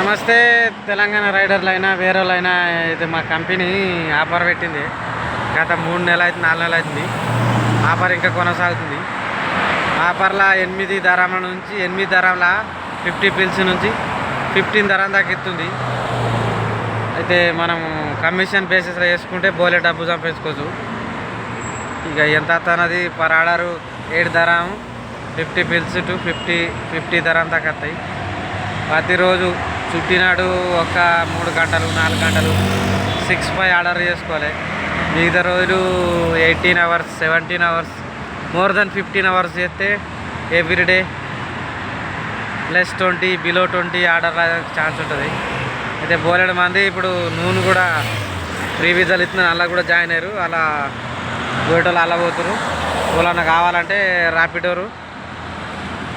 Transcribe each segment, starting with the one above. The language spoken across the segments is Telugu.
నమస్తే తెలంగాణ రైడర్లు అయినా వేరే అయినా ఇది మా కంపెనీ ఆఫర్ పెట్టింది. గత మూడు నెలలు అయితే నాలుగు నెలలు అవుతుంది ఆఫర్ ఇంకా కొనసాగుతుంది. ఆఫర్ల ఎనిమిది ధరల నుంచి ఎనిమిది ధరల ఫిఫ్టీ పిల్స్ నుంచి ఫిఫ్టీన్ ధర దాకా ఇస్తుంది అయితే మనం కమిషన్ బేసిస్లో వేసుకుంటే బోలే డబ్బు సంపించుకోవచ్చు ఇక ఎంత అన్నది పర్ ఆర్డరు ఏడు ధర fifty pills to fifty fifty ధర దాకా వస్తాయి ప్రతిరోజు చుట్టినాడు ఒక మూడు గంటలు నాలుగు గంటలు. సిక్స్ ఫైవ్ ఆర్డర్ చేసుకోవాలి. మిగతా రోజులు eighteen hours seventeen hours more than fifteen hours చేస్తే everyday plus twenty below twenty order chance ఉంటుంది. అయితే బోలెడు మంది ఇప్పుడు నూనె కూడా ఫ్రీ వీజాలు ఇస్తున్నారు. అలా కూడా జాయిన్ అయ్యారు. అలా పోయేటోళ్ళు అలా పోతున్నారు వాళ్ళన్న కావాలంటే ర్యాపిడోరు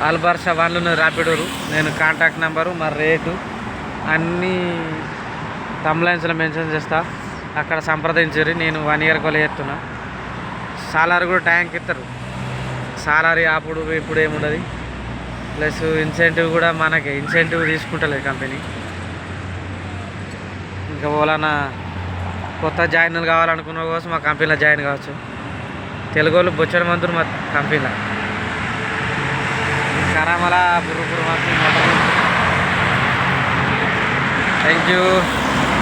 ఆల్బర్షా వన్లు ర్యాపిడోరు నేను కాంటాక్ట్ నెంబరు మరి రేటు. అన్నీ తమ్లైన్స్లో మెన్షన్ చేస్తా. అక్కడ సంప్రదించారు నేను వన్ ఇయర్ కొలే చేస్తున్నా. సాలార్ కూడా ట్యాంక్ ఇస్తారు సాలరీ అప్పుడు ఇప్పుడు ఏముండదు? ప్లస్ ఇన్సెంటివ్ కూడా మనకి. ఇన్సెంటివ్ తీసుకుంటలేదు కంపెనీ ఇంకా ఓలానా కొత్త జాయిన్లు కావాలనుకున్న కోసం మా కంపెనీలో జాయిన్ కావచ్చు. తెలుగు వాళ్ళు బొచ్చడి మందులు మా కంపెనీలో కరామల బుర్రు బుర్రు Thank you.